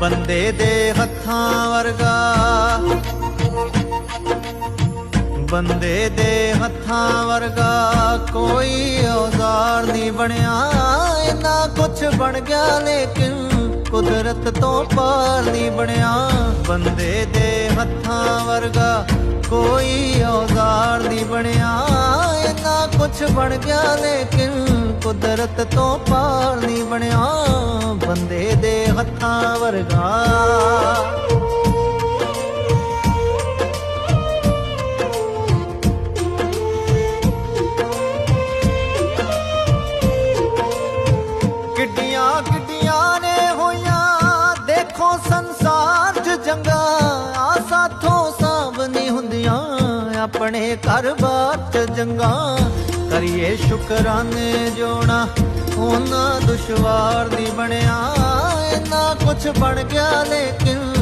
ਬੰਦੇ ਦੇ ਹੱਥਾਂ ਵਰਗਾ। ਬੰਦੇ ਦੇ ਹੱਥਾਂ ਵਰਗਾ ਕੋਈ ਔਜ਼ਾਰ ਨਹੀਂ ਬਣਿਆ। ਇੰਨਾ ਕੁਛ ਬਣ ਗਿਆ ਲੇਕਿਨ ਕੁਦਰਤ ਤੋਂ ਪਾਰ ਨਹੀਂ ਬਣਿਆ। ਬੰਦੇ ਦੇ ਹੱਥਾਂ ਵਰਗਾ ਕੋਈ ਔਜ਼ਾਰ ਨਹੀਂ ਬਣਿਆ। ਇੰਨਾ ਕੁਛ ਬਣ ਗਿਆ ਲੇਕਿਨ ਕੁਦਰਤ ਤੋਂ ਪਾਰ ਨਹੀਂ ਬਣਿਆ। ਬੰਦੇ ਦੇ ਹੱਥਾਂ ਵਰਗਾ। ਕਿੱਡੀਆਂ ਕਿੱਡੀਆਂ ਨੇ ਹੋਈਆਂ, ਦੇਖੋ ਸੰਸਾਰ 'ਚ ਜੰਗਾਂ ਆ ਸਾਥੋਂ ਸਾਂਭ ਨਹੀਂ ਹੁੰਦੀਆਂ। ਆਪਣੇ ਘਰ-ਬਾਰ 'ਚ ਜੰਗਾਂ, ਕਰੀਏ ਸ਼ੁਕਰਾਨੇ ਜੋਣਾ ਉਹਨਾਂ ਦੁਸ਼ਵਾਰ ਨਹੀਂ ਬਣਿਆ ਇੰਨਾ ਕੁਛ ਬਣ ਗਿਆ ਲੇਕਿਨ